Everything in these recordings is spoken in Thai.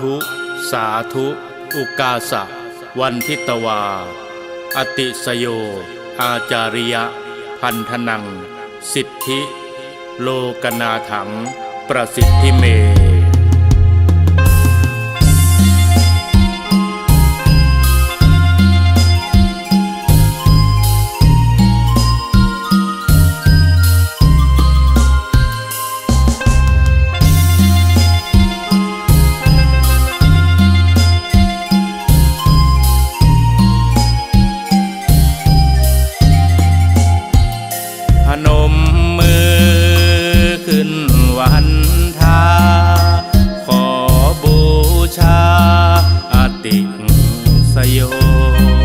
ธุ สาธุ อุกาสะ วันทิตวา อติสโย อาจาริยะ พันธนัง สิทธิ โลกนาถัง ประสิทธิเม cosa yo.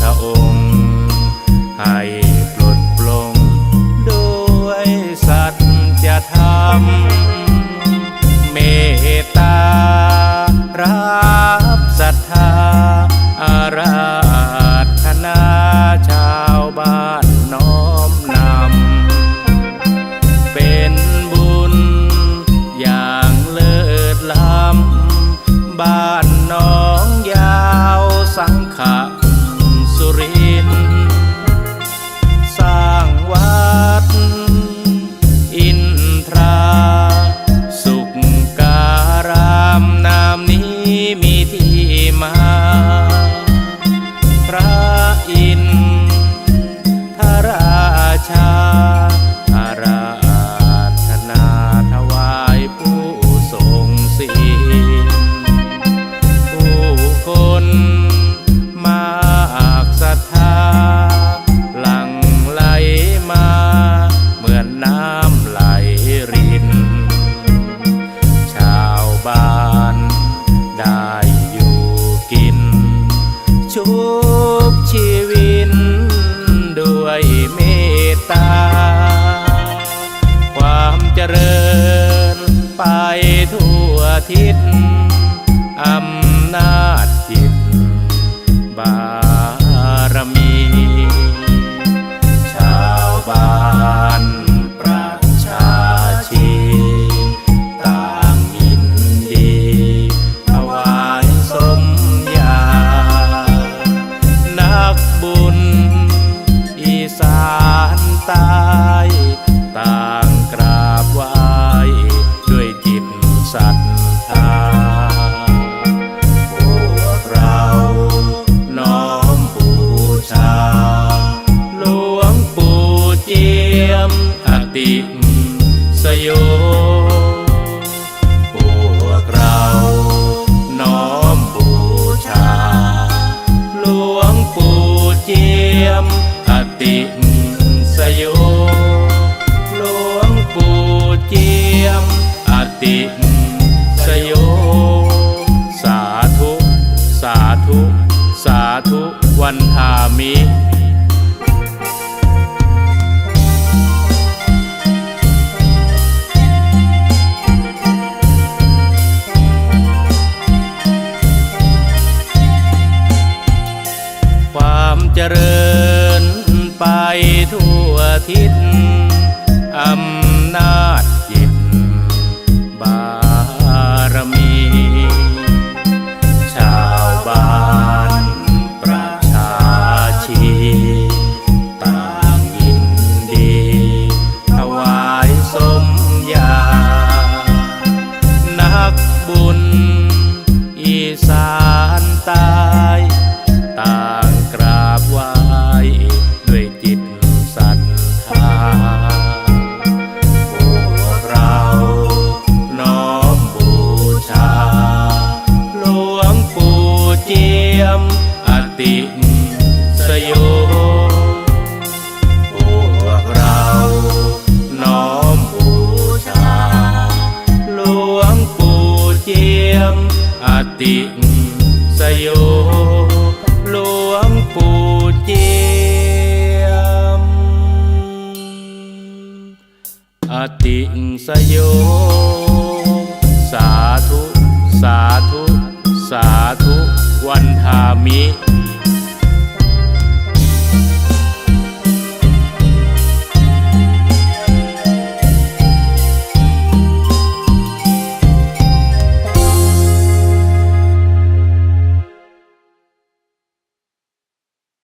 พระองค์ให้ ทิต มี ความเจริญไปทั่วทิศ ติสยหลวงปู่เจียม อติสยสาธุ สาธุ สาธุ วันทามิ